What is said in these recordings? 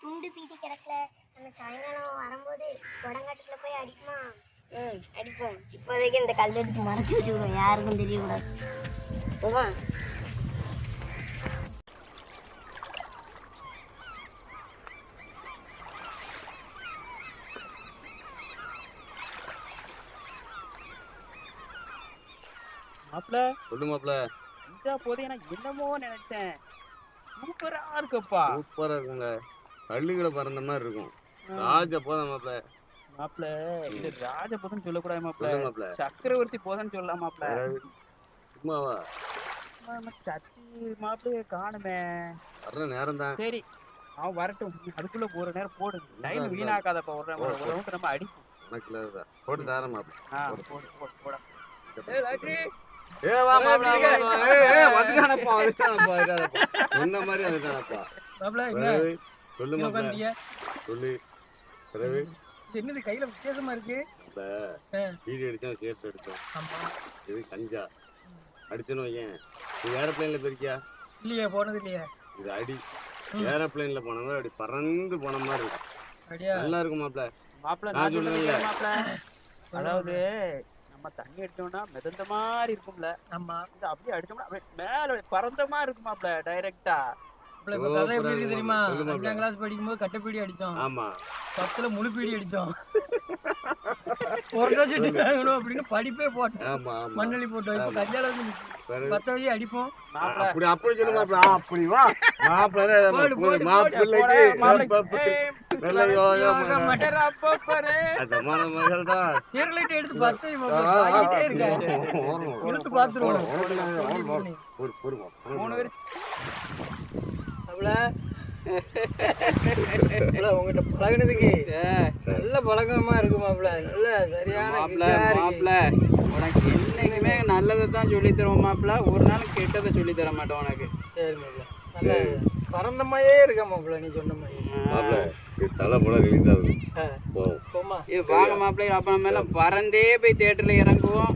குண்டு பீட்டி கிடக்கல. நம்ம சாயங்காலம் வரும்போது வடங்காட்டுக்குள்ள போய் அடிக்குமா? ம் அடிப்போம். இப்போதைக்கு இந்த கல் எடுத்து மறைச்சு வச்சுக்கிறோம் யாருக்கும் தெரியக்கூடாது. போமா மாப்ள சொல்லு மாப்ள இந்த போதே நான் என்னமோ நினைச்சேன். சூப்பரா இருக்குப்பா. சூப்பரா இருக்குங்க. கல்லுகளை பறந்த மாதிரி இருக்கும். ராஜ போதும் மாப்ள மாப்ள இது ராஜபுதன் சொல்லக்கூடாது மாப்ள சொல்லு மாப்ள சக்கரவர்த்தி போதன் சொல்லலாம் மாப்ள அதாவது, சும்மாவா? சத்தி மாப்பிளைய காணுமே. வர்ற நேரம் தான் சரி அவன் வரட்டும். அதுக்குள்ள ஒரு நேரம் போடு. டைம். வீணாக்காதப்பா. ஒரு ரவுண்ட் நம்ம அடிப்போம். போட்டு தாரேன் மாப்ள ஆ, போடு. போடு வா, வந்துட்டானப்பா, வந்துட்டானப்பா, மாதிரி வந்துட்டானப்பா. மாப்பிள பிறகு, சொல்லு. மாப்ள பிறகு என்னது கையில வித்தியாசமா இருக்கு? இப்ப ஆ. வீடு அடிச்சோம் சேஃப் எடுத்தோம் இது கஞ்சா. அடிச்சோன்னு வையேன். இது ஏரோப்ளேன்ல போயிருக்கியா? இல்லையா போனது இல்லையா. இது அடி. ஏரோப்ளேன்ல போன மாதிரி அப்படி பறந்து போன மாதிரி இருக்கும் நல்லா இருக்கும் மாப்ள மாப்பிள நான் சொல்லுங்க சொல்லுவேன்ல. மாப்பிள. அதாவது நம்ம தண்ணி அடிச்சோம்னா மிதந்த மாதிரி இருக்கும்ல. ஆமா. இது அப்படியே அடிச்சோம்னா அப்படியே மேல அப்படியே பறந்த மாதிரி இருக்கும் மாப்பிள டைரக்டா கதை எப்படி புரியுது, இருக்கு தெரியுமா. அஞ்சாம் கிளாஸ் படிக்கும்போது கட்டைப்பீடி அடிச்சோம் ஆமா பத்துல முழு பீடி அடிச்சோம் ஒரு லட்சம் வாங்கணும் அப்படின்னு படிப்பே போட்டோம் மண்ணள்ளி போட்டோம் இப்ப. கஞ்சால வந்து பத்த வழி அடிப்போம் அப்படி வா எடுத்து பத்து பாக்கிட்டே இருக்காரு இழுத்து பாத்துருவோம் மூணு பேர் உங்ககிட்ட பழகுனதுக்கு நல்ல பழக்கமா இருக்கு மாப்பிள. நல்ல சரியான மாப்பிள மாப்பிள உனக்கு என்னைக்குமே நல்லதை தான் சொல்லி தருவோம் மாப்பிள. ஒரு நாள் கெட்டதை சொல்லி தர மாட்டோம் உனக்கு. சரி மாப்பிள. நல்ல பறந்த மாதிரியே இருக்க மாப்பிள நீ சொன்ன மாதிரி. தலை போல ரிலீஸ் ஆகுது போவோம் வாங்க மாப்பிள அப்ப நம்ம எல்லாம் பறந்தே போய் தேட்டர்ல இறங்குவோம்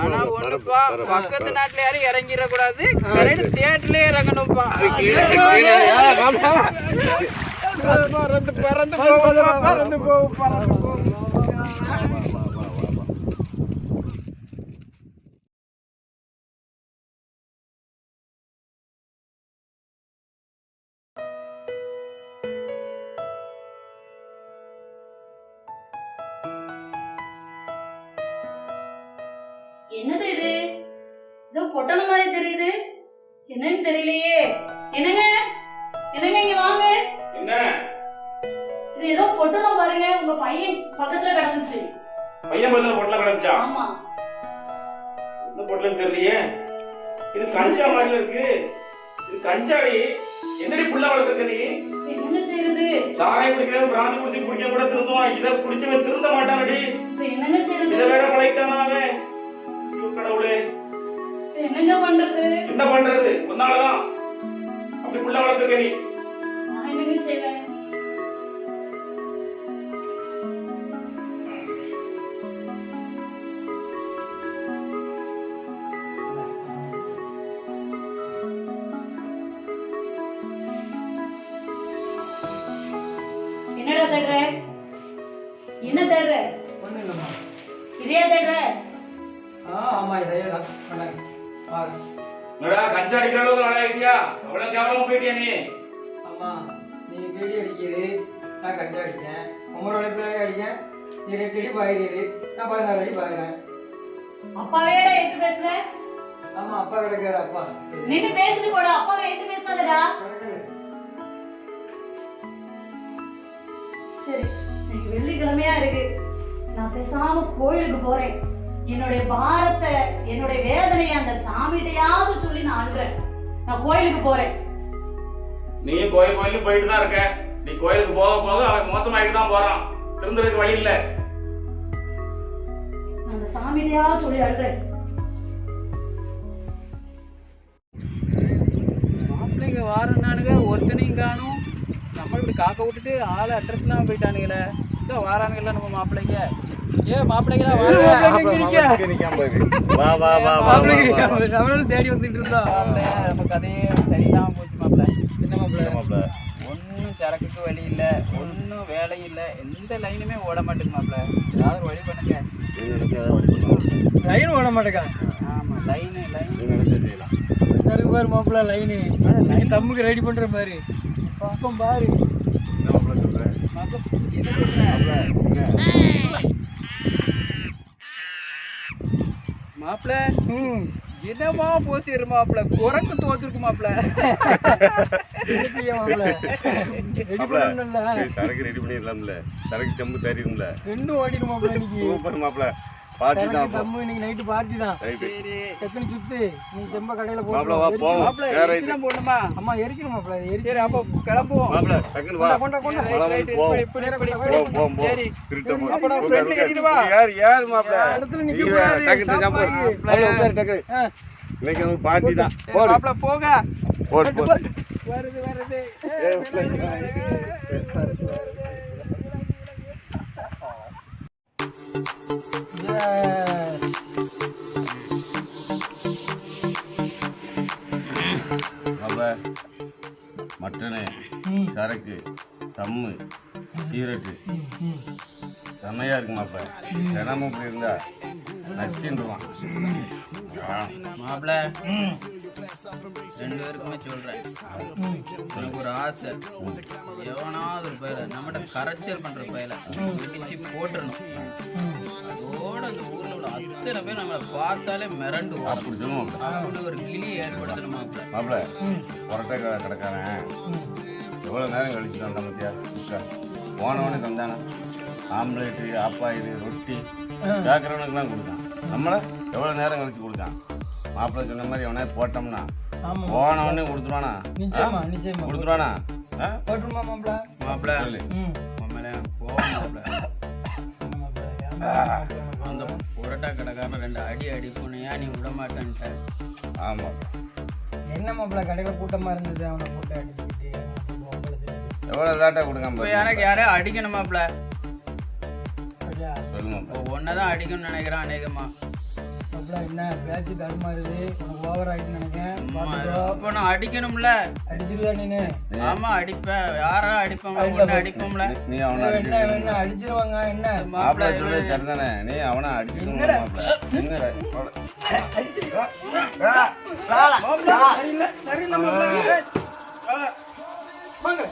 ஆனா. ஒண்ணுப்பா பக்கத்து. நாட்டுல யாரும் இறங்கிட கூடாது கரெக்ட் தேட்டர்லயே இறங்கணும்ப்பா பறந்து பறந்து பறந்து போகும் பறந்து போகும் என்னது இது? ஏதோ பொட்டண மாதிரி தெரியுது. என்னன்னு தெரியலையே. என்னங்க? என்னங்க இங்க வாங்க? என்ன? இது ஏதோ பொட்டணம் பாருங்க. உங்க பையன் பக்கத்துல கிடந்துச்சு. பையன் பதில் பொட்டலம் கிடந்துச்சா? ஆமா. இந்த பொட்டலம் தெரியலையே. இது கஞ்சா மாதிரி இருக்கு. இது கஞ்சாடி என்னடி புள்ள வளர்த்துருக்க நீ? என்னங்க செய்யறது சாராயம் குடிக்கிறவன் பிராந்தி குடிச்சு குடிக்க கூட திருந்துவான். இதை குடிச்சவன் திருந்த மாட்டானடி. என்னங்க இதை செய்யறது வேற பழைக்கான அவன்? கடவுளே. என்னங்க பண்றது? என்ன பண்றது? ஒன்னாலதான் அப்படி புள்ள வளர்த்துருக்க நீ. நான் என்னங்க செய்வேன்? அப்பாவேடா எடுத்து பேசுற? ஆமா அப்பா கிடக்காரு அப்பா. நின்னு பேசிட்டு போடா அப்பாவை எடுத்து பேசாதடா. சரி இன்னைக்கு வெள்ளிக்கிழமையா இருக்கு. நான் பேசாம கோயிலுக்கு போறேன். என்னுடைய பாரத்தை என்னுடைய வேதனையை அந்த சாமிகிட்டையாவது சொல்லி நான் அழுறேன் நான் கோயிலுக்கு போறேன். நீயும் கோயில் கோயிலுக்கு போயிட்டு தான் இருக்க. நீ கோயிலுக்கு போக போக அவன் மோசமாயிட்டு தான் போறான். திருந்துறதுக்கு வழி இல்ல. சாமிகிட்டையாவது சொல்லி அழுறேன் மாப்பிள்ளைங்க வாரனானுங்க ஒருத்தனையும் காணும் நம்ம இப்படி காக்க விட்டுட்டு ஆளை அட்ரஸ் இல்லாம போயிட்டானுங்களே. இந்த வாரானுங்கல்ல நம்ம மாப்பிள்ளைங்க. ஏ மாப்பிள்ளைங்களா தேடி வந்துட்டு இருந்தோம். மாப்பிள்ளை நம்ம கதையே சரியில்லாம போச்சு மாப்பிள்ளை. என்ன மாப்பிள்ள? மாப்ள ஒன்றும் சரக்குக்கு வழி இல்லை ஒன்றும் வேலையும் இல்லை. எந்த லைனுமே ஓட மாட்டேங்குது மாப்பிள்ள ஏதாவது வழி பண்ணுங்க. லைன் ஓட மாட்டேக்கா. ஆமாம் லைனு லைன் செய்யலாம். இருக்கு பாரு மாப்பிள்ள லைனு லைன் தம்முக்கு ரெடி பண்ற மாதிரி. பக்கம் பாரு. சொல்கிறேன்? மாப்பிள்ள ம். என்னமா போசிரு மாப்பிள்ள குரங்கு தோத்துருக்கு சரி, சரக்கு ரெடி பண்ணிடலாம்ல. சரக்கு செம்பு தரிடும்ல ரெண்டும் ஓடிடும் இன்னைக்கு. சூப்பர் மாப்பிள்ள பார்ட்டி தான் தம்மு இன்னைக்கு நைட்டு பார்ட்டி தான். சரி. டக்குனு சுத்து. நீ செம்ப கடையில மாப்பிள்ள வா போட்டு போவோம். மாப்பிள்ள வேற தான் போடணுமா? அம்மா எரிக்கணும் மாப்பிள்ள எரிச்சு. சரி அப்போ கிளம்புவோம். மாப்பிள்ள டக்குன்னு வா. கொண்டா கொண்டா ரைட், வா. இப்படி, இப்படி, சரி. திருட்ட போ. அப்ப நான் friend உட்காரு. ஏறிடுவா? யார் யார் மாப்பிள்ள இடத்துல நிக்க கூடாது, டக்குனு ஜம்ப். மாப்பிள்ள உட்காரு டக்குனு. இன்னைக்கு நமக்கு பார்ட்டி தான். சரி, போடு. மாப்பிள்ள போங்க. போடு போடு. வருது வருது. மாப்பிள்ள மட்டனு சரக்கு தம்மு சீரட்டு. ம், ம். செமையா இருக்கு மாப்பிள்ள தினமும் இப்படி இருந்தா நச்சுருவான் மாப்பிள்ள ரெண்டு பேருக்குமே சொல்றேன். எனக்கு ஒரு ஆசை. எவனாவது ஒரு பயில நம்மகிட்ட கரைச்சல் பண்ற பயில பிடிச்சி போட்டுறணும். அதோட அந்த ஊர்ல உள்ள அத்தனை பேர் நம்மளை பார்த்தாலே மிரண்டு. அப்படி சொல்லுவோம் அப்படி. ஒரு கிளி ஏற்படுத்தணும் மாப்பிள்ள புரட்டை கடை கடைக்காரன் எவ்வளோ நேரம் கழிச்சு வந்தான் மத்தியா உட்கார் போனவனே தந்தானா? ஆம்லேட்டு ஆப்பாயில் ரொட்டி. கேட்குறவனுக்குலாம் கொடுத்தான். நம்மளை எவ்வளோ நேரம் கழிச்சு கொடுத்தான்? மாப்பிள்ளை சொன்ன மாதிரி எவனே போட்டோம்னா ஆமா. போனவனே கொடுத்துருவானா? நிச்சயமா நிச்சயமா. கொடுத்துருவானா? போட்டுருமா மாப்பிள்ள? மாப்பிள்ள மாப்பிள்ள? அந்த புரோட்டா கடைக்காரன் ரெண்டு அடி அடி போனியா நீ விட மாட்டேன்ட்ட. ஆமாம் என்ன மாப்பிள்ள கடையில கூட்டமா இருந்தது? அவனை போட்டு அடிச்சுக்கிட்டு எவ்வளோ லேட்டாக கொடுக்காம. எனக்கு அடிக்கணும் மாப்பிள்ள. ஒன்றை தான் அடிக்கணும்னு நினைக்கிறேன் அநேகமா. மாப்பிள்ள என்ன? பேச்சு தருமாறுது உனக்கு ஓவர் ஆயிட்டு நினைக்கிறேன். நான் அடிக்கணும்ல? அடிச்சிருவா நீனு. ஆமா அடிப்பேன் யாரா அடிப்போம் ஒன்று அடிப்போம்ல. நீ- அவனை என்ன என்ன அடிச்சிருவாங்க? என்ன? மாப்பிள்ளை சொல்லி சரிதானே? நீ அவனை மாப்பிள்ளை என்னடா ஹலோ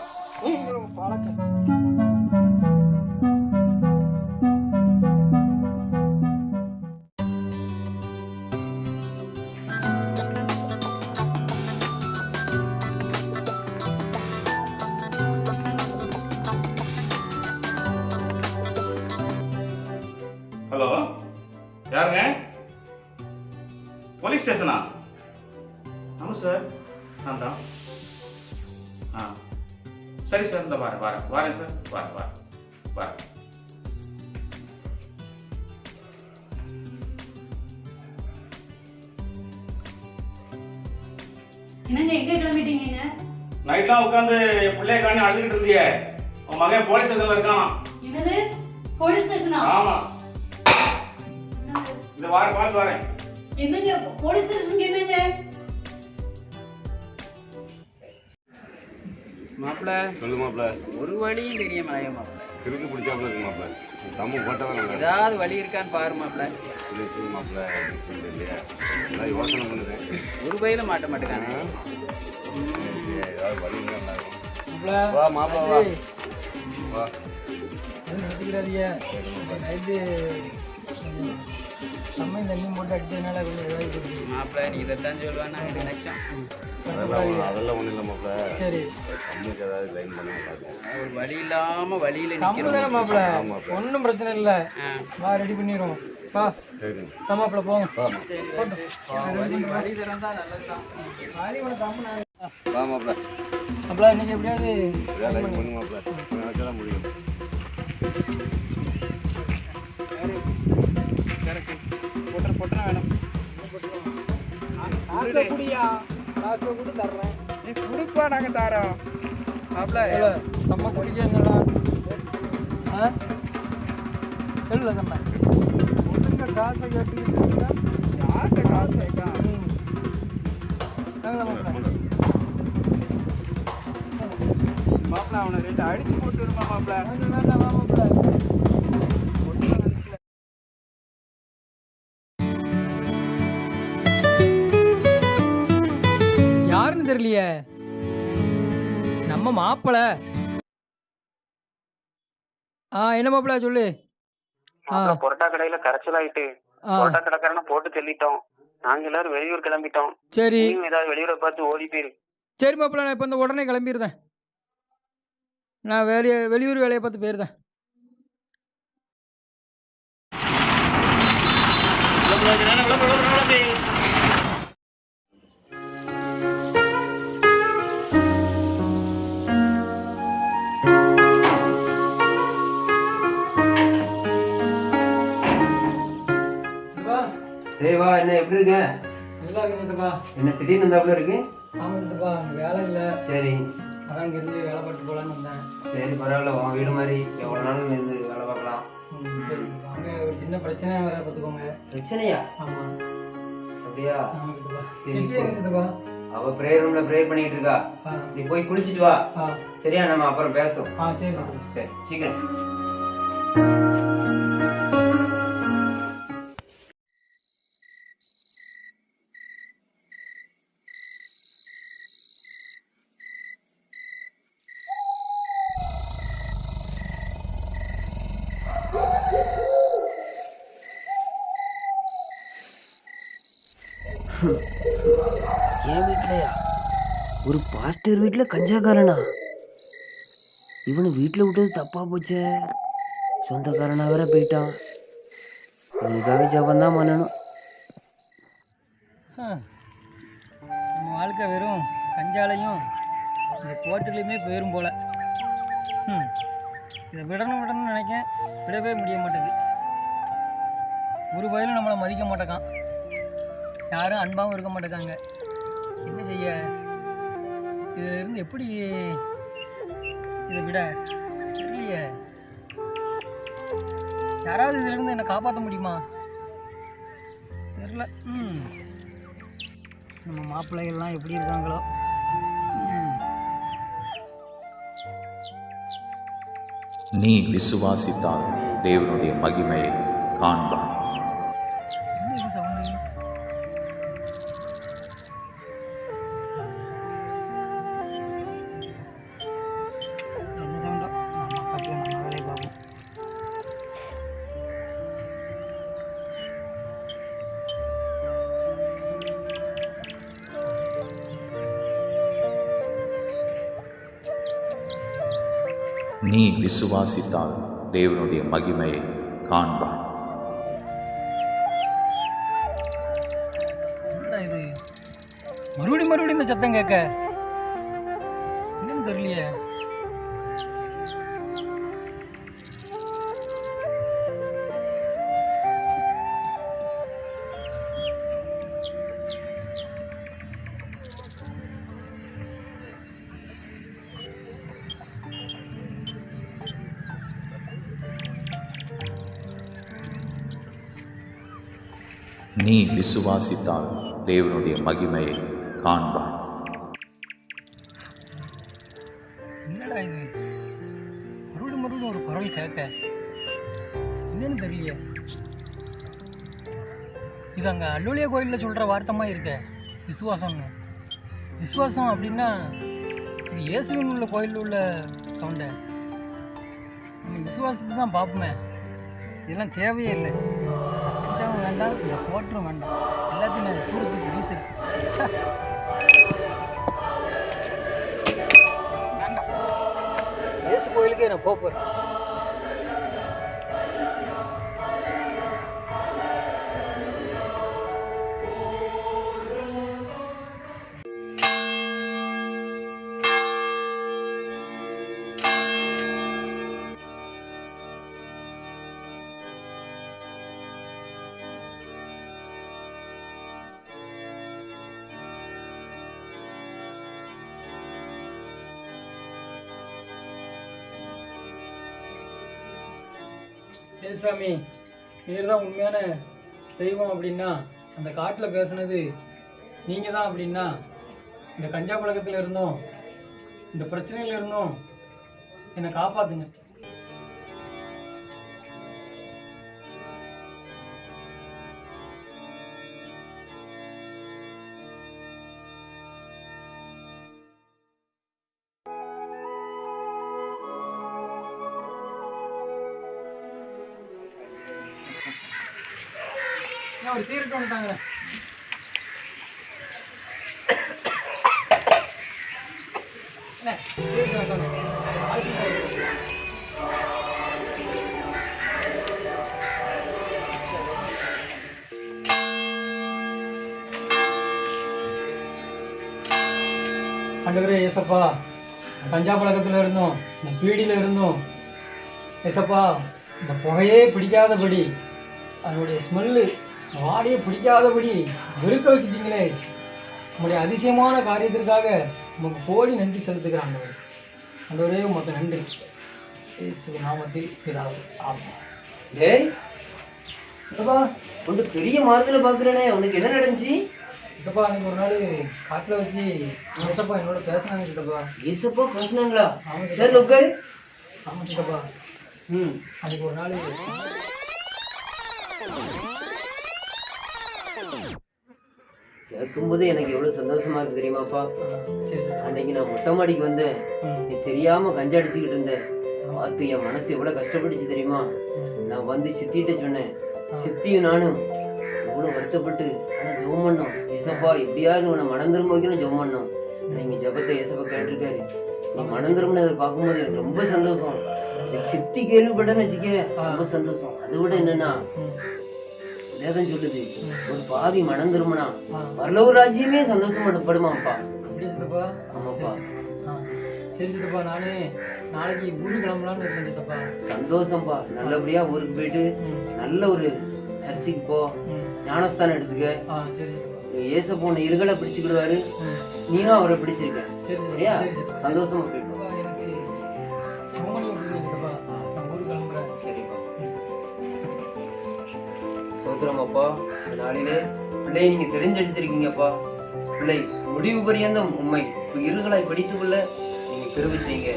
ஸ்டேஷனா? ஆமாம் சார் நான் தான். ஆ. சரி சார் இந்த வரேன் வரேன். வரேன் சார் வரேன் வரேன். வரேன். என்னங்க எங்க கிளம்பிட்டீங்க நைட்லாம் உட்காந்து என் பிள்ளைய காணி அழுதுகிட்டு இருந்தியே. உன் மகன் போலீஸ் ஸ்டேஷன்ல இருக்கான். என்னது? போலீஸ் ஸ்டேஷனா ஆமா. இந்த வாரம் பார்த்து வரேன். என்னங்க போலீஸ் ஸ்டேஷனுக்கு என்னங்க? சொல்லு மாப்பிள்ளை ஒரு வழியும் தெரிய மாட்டேன் மாப்பிள்ள கிறுக்கு பிடிச்சாப்புல இருக்கு தம்மு இருக்கு. ஏதாவது வழி இருக்கான்னு பாரு சொல்லு இல்லையா. அதான் யோசனை பண்ணுறேன் ஒரு பயில மாட்ட மாட்டேங்கானே ஏதாவது வழி இருந்தா வா வா. வா. இந்த எண்ணெய் போட்டு அடிச்சதுனால கொஞ்சம் மாப்பிள்ள நீ இதைத்தான் சொல்லுவேன் அதெல்லாம் ஒண்ணு- அதெல்லாம் ஒன்றும் இல்லை மாப்பிள்ளை சரி. தம்முக்கு ஏதாவது லைன் பண்ண பார்ப்போம் ஒரு வழி இல்லாம வழியில கம்பு தானே மாப்பிள்ள மாப்பிள்ளை ஒன்றும் பிரச்சனை இல்லை. வா ரெடி பண்ணிடுவோம். வா. சரி. வா மாப்பிள்ள போங்க வழி திறந்தா நல்லதுதான். வா மாப்பிள்ளை மாப்பிள்ள இன்னைக்கு எப்படியாவது ஏதாவது லைன் பண்ணு. மாப்பிள்ளை தான் முடியும். பொட்டர் வேணும் காசை கூட தர்றேன். நீ குடுப்பா நாங்க தாரோம். ஏல, நம்ம குடிக்க என்னடா? ஆ? இல்லை தம்ம ஒழுங்க காசை கட்டிக்கிட்டு யார்கிட்ட காசு தான் மாப்பிள்ளை. அவனை ரெண்டு அடிச்சு போட்டு மாப்பிள்ள மாப்பிள்ள தெரியலையே நம்ம மாப்பிள. ஆ என்ன மாப்பிள சொல்லு? பொரோட்டா கடையில கரைச்சல் ஆயிட்டு பொரோட்டா கடைக்காரனை போட்டு தள்ளிட்டோம் நாங்க எல்லாரும் வெளியூர் கிளம்பிட்டோம். சரி. ஏதாவது வெளியூரை பார்த்து ஓடி போயிரு. சரி மாப்பிள நான் இப்போ இந்த உடனே கிளம்பிடுதேன் நான் வெளியே வெளியூர் வேலையை பார்த்து போயிருந்தேன் டேய் வா என்ன எப்படி இருக்க? நல்லா இருக்குதுப்பா என்ன திடீர்னு வந்தாப்புல இருக்கு? ஆமாதுப்பா வேலை இல்லை. சரி. அதான் இங்கேருந்து வேலை பார்த்து போகலான்னு வந்தேன். சரி பரவாயில்ல உன் வீடு மாதிரி எவ்வளோ நாள் இருந்து வேலை பார்க்கலாம். அங்கே ஒரு சின்ன பிரச்சனை வர பார்த்துக்கோங்க. பிரச்சனையா? ஆமாம் அப்படியா? ஆமாதுப்பா சரி, சித்தி எங்க சித்தப்பா அவ ப்ரேயர் ரூம்ல ப்ரேயர் பண்ணிட்டு இருக்கா? நீ போய் குளிச்சிட்டு வா. சரியா நம்ம அப்புறம் பேசுவோம். சரி. சரி சீக்கிரம். ஒரு பாஸ்டர் வீட்டில் கஞ்சாக்காரனா இவனை வீட்டில் விட்டது தப்பாக போச்சே. சொந்தக்காரனா வேற போயிட்டான். இவனுக்காக ஜபந்தான் பண்ணணும். நம்ம வாழ்க்கை வெறும் கஞ்சாலையும் இந்த கோட்டுலையுமே போயிடும் போல. ம் இதை விடணும் விடணும்னு நினைக்கேன். விடவே முடிய மாட்டேங்குது. ஒரு வயலும் நம்மளை மதிக்க மாட்டேக்கான். யாரும் அன்பாகவும் இருக்க மாட்டேக்காங்க. என்ன செய்ய? இதுல இருந்து எப்படி இதை விட? இல்லையே யாராவது இதுல இருந்து என்னை காப்பாற்ற முடியுமா? தெரியல. ம். நம்ம மாப்பிள்ளைகள்லாம் எப்படி இருக்காங்களோ? நீ விசுவாசித்தால் தேவனுடைய மகிமையை காண்பான். நீ விசுவாசித்தால் தேவனுடைய மகிமையை காண்பாய் இது? மறுபடியும் மறுபடியும் இந்த சத்தம் கேட்க? நீ விசுவாசித்தால் தேவனுடைய மகிமையை காண்பாய். என்னடா இது? மறுபடியும் மறுபடியும் ஒரு குரல் கேட்க. என்னன்னு தெரியல இது அங்கே அல்லூலிய கோயிலில் சொல்கிற வார்த்தமா இருக்க. விசுவாசம்னு. விசுவாசம் அப்படின்னா இது இயேசுவின் உள்ள கோயிலில் உள்ள சவுண்டை. நம்ம விசுவாசத்தை தான் பார்ப்போமே. இதெல்லாம் தேவையே இல்லை. கஞ்சாவும் வேண்டாம் இந்த கோட்டரும் வேண்டாம். எல்லாத்தையும் நான் தூரத்துக்கு வீசுறேன். வேண்டாம். இயேசு கோயிலுக்கே நான் போகிறேன் சாமி நீர் தான் உண்மையான தெய்வம் அப்படின்னா அந்த காட்டில் பேசுனது நீங்கள் தான் அப்படின்னா இந்த கஞ்சா பழக்கத்தில் இருந்தோம் இந்த பிரச்சனையில இருந்தும் என்னை காப்பாத்துங்க. ஒரு சீரட்டு வந்துட்டாங்க. என்ன? ஏசப்பா பஞ்சாப் பழக்கத்தில் இருந்தோம் இந்த பீடியில் இருந்தோம். ஏசப்பா இந்த புகையே பிடிக்காதபடி அதனுடைய ஸ்மெல்லு வாடையே பிடிக்காதபடி வெறுக்க வச்சுட்டீங்களே. உங்களுடைய அதிசயமான காரியத்திற்காக உமக்கு கோடி நன்றி ஆண்டவரே ஆண்டவரே உமக்கு நன்றி. நாமத்தில் பிதாவே ஆமாம் டேய் சித்தப்பா உன்னை பெரிய மரத்துல பாக்குறேனே உனக்கு என்ன நடந்துச்சு? சித்தப்பா அன்னைக்கு ஒரு நாள் காட்டில் வச்சு ஏசப்பா என்னோட பேசினாங்க சித்தப்பா. ஏசப்பா பேசுனாங்களா? ஆமாம் சரி உட்காரு. ஆமாம் சித்தப்பா. ம். அன்னைக்கு ஒரு நாள் கேட்கும்போது எனக்கு எவ்வளவு சந்தோஷமா இருக்கு தெரியுமாப்பா? அன்னைக்கு நான் மொட்டை மாடிக்கு வந்தேன். நீ தெரியாம கஞ்சா அடிச்சுக்கிட்டு இருந்தேன். பார்த்து என் மனசு எவ்வளவு கஷ்டப்பட்டுச்சு தெரியுமா? நான் வந்து சித்திட்ட சொன்னேன். சித்தியும் நானும் எவ்வளவு வருத்தப்பட்டு ஆனா ஜெபம் பண்ணோம். ஏசப்பா எப்படியாவது உன்னை மனம் திரும்ப வைக்கணும் ஜெபம் பண்ணோம். நீங்க ஜெபத்தை ஏசப்பா கேட்டிருக்காரு. நீ மனம் திரும்பினதை பார்க்கும்போது எனக்கு ரொம்ப சந்தோஷம். சித்தி கேள்விப்பட்டேன்னு வச்சுக்க ரொம்ப சந்தோஷம். அதை விட என்னன்னா வேதம் சொல்லுது. ஒரு பாவி மனம் திரும்பினா பரலோக ராஜ்யமே சந்தோஷப்படப்படுமாப்பா ஆமாப்பா. சரி சித்தப்பா நானே நாளைக்கு ஊருக்கு கிளம்பலான்னு இருக்கேன் சித்தப்பா. சந்தோஷம்ப்பா நல்லபடியா ஊருக்கு போயிட்டு நல்ல ஒரு சர்ச்சுக்கு போ. ஞானஸ்தானம் எடுத்துக்க. ஏச போன இருகளை பிடிச்சுக்கிடுவாரு. நீயும் அவரை பிடிச்சிருக்க. சரி சரியா? சந்தோஷமா போயிட்டு சோத்திரம் இந்த நாளிலே பிள்ளை நீங்க தெரிஞ்செடுத்திருக்கீங்கப்பா. பிள்ளை முடிவு பரியந்தம் உண்மை இருகளாய் படித்துக்கொள்ள நீங்க கிருபை செய்யுங்க.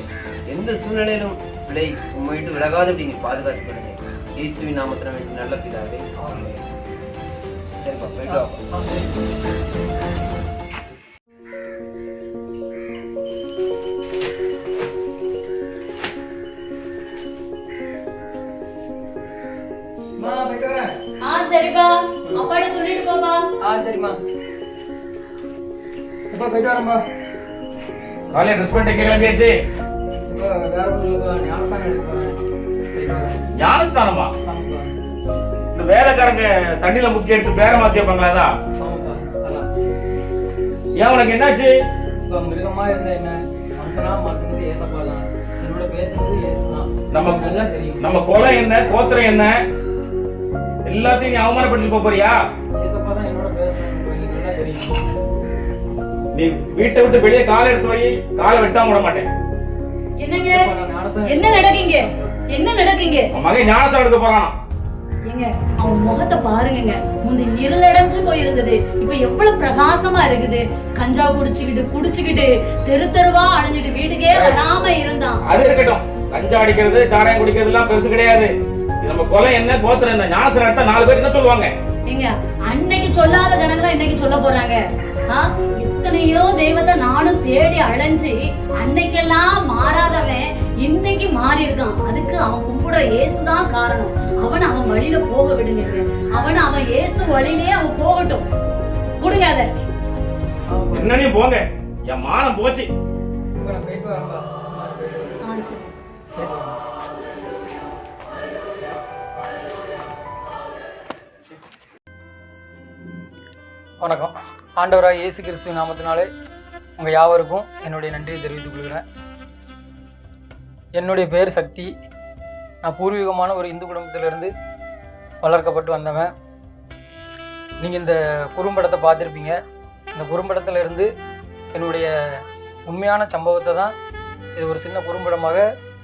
எந்த சூழ்நிலையிலும் பிள்ளை உண்மை விட்டு விலகாதபடி நீங்க பாதுகாத்து பண்ணுங்க இயேசுவின் நாமத்தின நல்ல பிதாவே சரிப்பா போயிட்டு போயிட்டு காலையில் ட்ரெஸ் பண்ணிட்டு கிளம்பியாச்சு? வேற ஞானஸ்தானம் எடுக்க இந்த வேலைக்காரங்க தண்ணியில முக்கி எடுத்து பேர மாத்தி வைப்பாங்களா ஏன் உனக்கு என்னாச்சு? இப்போ மிருகமா இருந்த என்ன? மனுஷனா மாத்தினது ஏசப்பா தான். என்னோட பேசுனது ஏசு தான். நம்ம நல்லா தெரியும். நம்ம கொலை என்ன கோத்திரம் என்ன? எல்லாத்தையும் நீ அவமானப்படுத்தி போப் போறியா? ஏசப்பா தான் என்னோட நல்லா தெரியும். நீ வீட்டை விட்டு வெளியே காலை எடுத்து வை. காலை வெட்டாம விட மாட்டேன். என்னங்க? என்ன நடக்குங்க? என்ன நடக்குங்க? மகன் ஞானஸ்தானம் எடுக்க போறானா. ஏங்க அவன் முகத்தை பாருங்கங்க. முந்தி இருளடைஞ்சு போயிருந்தது. இப்ப எவ்வளவு பிரகாசமா இருக்குது. கஞ்சா குடிச்சுக்கிட்டு குடிச்சுக்கிட்டு தெரு தெருவா அலைஞ்சிட்டு வீட்டுக்கே வராம இருந்தான். அது இருக்கட்டும். கஞ்சா அடிக்கிறது சாராயம் குடிக்கிறது எல்லாம் பெருசு கிடையாது. நம்ம கொலை என்ன கோத்திரம் என்ன? ஞானஸ்தானம் எடுத்தா நாலு பேர் என்ன சொல்லுவாங்க? ஏங்க அன்னைக்கு சொல்லாத ஜனங்களா இன்னைக்கு சொல்ல போறாங்க? எத்தனையோ தெய்வத்தை நானும் தேடி அலைஞ்சு அன்னைக்கெல்லாம் மாறாதவன் இன்னைக்கு மாறி இருக்கான் அதுக்கு அவன் கும்பிடுற இயேசுதான் காரணம். அவன் அவன் வழியில போக விடுங்க. அவன் அவன் இயேசு வழியிலே அவன் போகட்டும். கொடுங்க அதை. என்னன்னு போங்க. என் மானம் போச்சு. வணக்கம். ஆண்டவராக இயேசு கிறிஸ்துவ நாமத்தினாலே உங்கள் யாவருக்கும் என்னுடைய நன்றியை தெரிவித்துக் கொள்கிறேன். என்னுடைய பேர் சக்தி. நான் பூர்வீகமான ஒரு இந்து குடும்பத்திலிருந்து வளர்க்கப்பட்டு வந்தவன். நீங்கள் இந்த குறும்படத்தை பார்த்துருப்பீங்க. இந்த குறும்படத்திலிருந்து என்னுடைய உண்மையான சம்பவத்தை தான் இது ஒரு சின்ன குறும்படமாக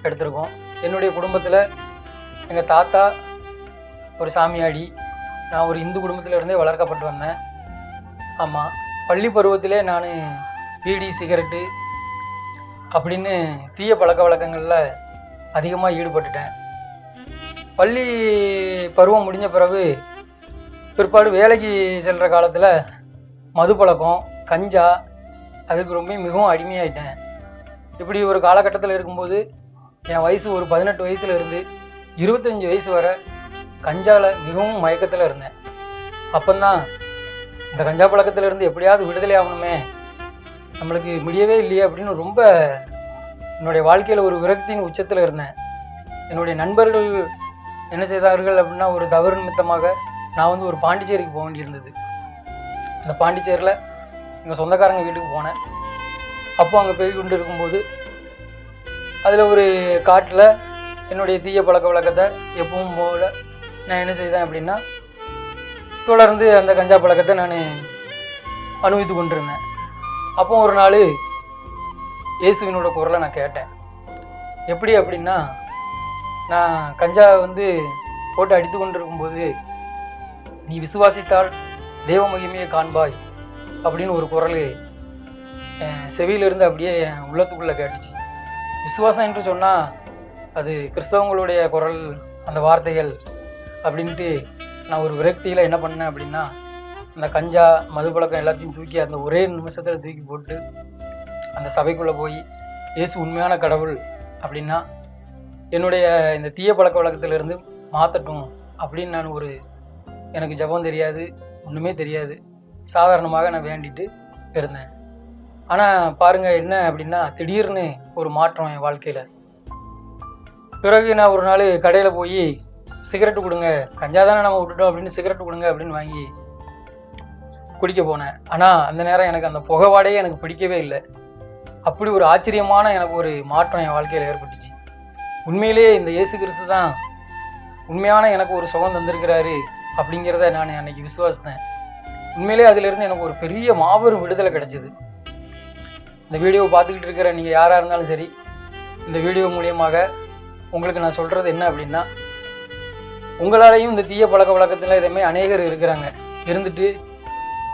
எடுத்திருக்கோம். என்னுடைய குடும்பத்தில் எங்கள் தாத்தா ஒரு சாமியாடி நான் ஒரு இந்து குடும்பத்திலிருந்தே வளர்க்கப்பட்டு வந்தேன். ஆமாம் பள்ளி பருவத்திலே நான் பீடி சிகரெட்டு அப்படின்னு தீய பழக்க வழக்கங்களில் அதிகமாக ஈடுபட்டுட்டேன். பள்ளி பருவம் முடிஞ்ச பிறகு பிற்பாடு வேலைக்கு செல்கிற காலத்தில் மது பழக்கம் கஞ்சா அதுக்கு ரொம்ப மிகவும் அடிமையாயிட்டேன். இப்படி ஒரு காலகட்டத்தில் இருக்கும்போது என் வயசு ஒரு பதினெட்டு வயசுல இருந்து இருபத்தஞ்சி வயசு வரை கஞ்சாவில் மிகவும் மயக்கத்தில் இருந்தேன். அப்போந்தான் இந்த கஞ்சா பழக்கத்திலிருந்து எப்படியாவது விடுதலை ஆகணுமே. நம்மளுக்கு முடியவே இல்லையே அப்படின்னு ரொம்ப என்னுடைய வாழ்க்கையில் ஒரு விரக்தியின் உச்சத்தில் இருந்தேன். என்னுடைய நண்பர்கள் என்ன செய்தார்கள் அப்படின்னா ஒரு தவறு நிமித்தமாக நான் வந்து ஒரு பாண்டிச்சேரிக்கு போக வேண்டியிருந்தது. அந்த பாண்டிச்சேரியில் எங்கள் சொந்தக்காரங்க வீட்டுக்கு போனேன். அப்போ அங்கே போய் கொண்டு இருக்கும்போது அதில் ஒரு காட்டில் என்னுடைய தீய பழக்க வழக்கத்தை எப்பவும் போல நான் என்ன செய்தேன் அப்படின்னா தொடர்ந்து அந்த கஞ்சா பழக்கத்தை நான் அனுபவித்து கொண்டிருந்தேன். அப்போ ஒரு நாள் இயேசுவினோட குரலை நான் கேட்டேன். எப்படி அப்படின்னா நான் கஞ்சா வந்து போட்டு அடித்து கொண்டிருக்கும்போது நீ விசுவாசித்தால் தெய்வ மகிமையை காண்பாய் அப்படின்னு ஒரு குரல் செவியிலிருந்து அப்படியே என் உள்ளத்துக்குள்ளே கேட்டுச்சு. விசுவாசம் என்று சொன்னால் அது கிறிஸ்தவங்களுடைய குரல் அந்த வார்த்தைகள் அப்படின்ட்டு நான் ஒரு விரக்தியில் என்ன பண்ணேன் அப்படின்னா அந்த கஞ்சா மது பழக்கம் எல்லாத்தையும் தூக்கி அந்த ஒரே நிமிஷத்தில் தூக்கி போட்டு அந்த சபைக்குள்ளே போய் இயேசு உண்மையான கடவுள் அப்படின்னா என்னுடைய இந்த தீய பழக்க வழக்கத்திலிருந்து மாற்றட்டும் அப்படின்னு நான் ஒரு எனக்கு ஜெபம் தெரியாது ஒன்றுமே தெரியாது. சாதாரணமாக நான் வேண்டிட்டு இருந்தேன். ஆனால் பாருங்கள் என்ன அப்படின்னா திடீர்னு ஒரு மாற்றம் என் வாழ்க்கையில். பிறகு நான் ஒரு நாள் கடையில் போய் சிகரெட்டு கொடுங்க. கஞ்சா தானே நம்ம விட்டுட்டோம் அப்படின்னு சிகரெட் கொடுங்க அப்படின்னு வாங்கி குடிக்க போனேன். ஆனால் அந்த நேரம் எனக்கு அந்த புகைவாடையே எனக்கு பிடிக்கவே இல்லை. அப்படி ஒரு ஆச்சரியமான எனக்கு ஒரு மாற்றம் என் வாழ்க்கையில் ஏற்பட்டுச்சு. உண்மையிலேயே இந்த இயேசு கிறிஸ்து தான் உண்மையான எனக்கு ஒரு சுகம் தந்திருக்கிறாரு அப்படிங்கிறத நான் அன்னைக்கு விசுவாசித்தேன். உண்மையிலேயே அதிலிருந்து எனக்கு ஒரு பெரிய மாபெரும் விடுதலை கிடைச்சிது. இந்த வீடியோவை பார்த்துக்கிட்டு இருக்கிற நீங்கள் யாராக இருந்தாலும் சரி இந்த வீடியோ மூலியமாக உங்களுக்கு நான் சொல்கிறது என்ன அப்படின்னா உங்களாலையும் இந்த தீய பழக்க வழக்கத்தில் இதேமே அநேகர் இருக்கிறாங்க. இருந்துட்டு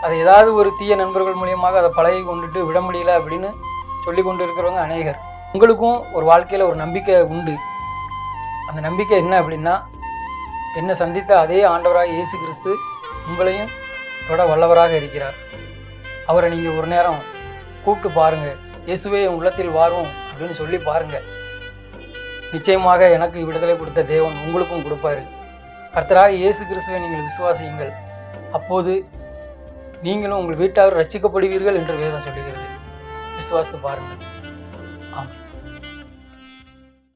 அதை ஏதாவது ஒரு தீய நண்பர்கள் மூலியமாக அதை பழகி கொண்டுட்டு விட முடியல அப்படின்னு சொல்லி கொண்டு இருக்கிறவங்க அநேகர். உங்களுக்கும் ஒரு வாழ்க்கையில் ஒரு நம்பிக்கை உண்டு. அந்த நம்பிக்கை என்ன அப்படின்னா என்னை சந்தித்த அதே ஆண்டவராக இயேசு கிறிஸ்து உங்களையும் தொட வல்லவராக இருக்கிறார். அவரை நீங்கள் ஒரு நேரம் கூப்பிட்டு பாருங்கள் இயேசுவே என் உள்ளத்தில் வாரும் அப்படின்னு சொல்லி பாருங்கள் நிச்சயமாக எனக்கு விடுதலை கொடுத்த தேவன் உங்களுக்கும் கொடுப்பாரு. கர்த்தராக இயேசு கிறிஸ்துவை நீங்கள் விசுவாசியுங்கள். அப்போது நீங்களும் உங்கள் வீட்டார் ரட்சிக்கப்படுவீர்கள் என்று வேதம் சொல்லுகிறது. விசுவாசித்து பாருங்கள்.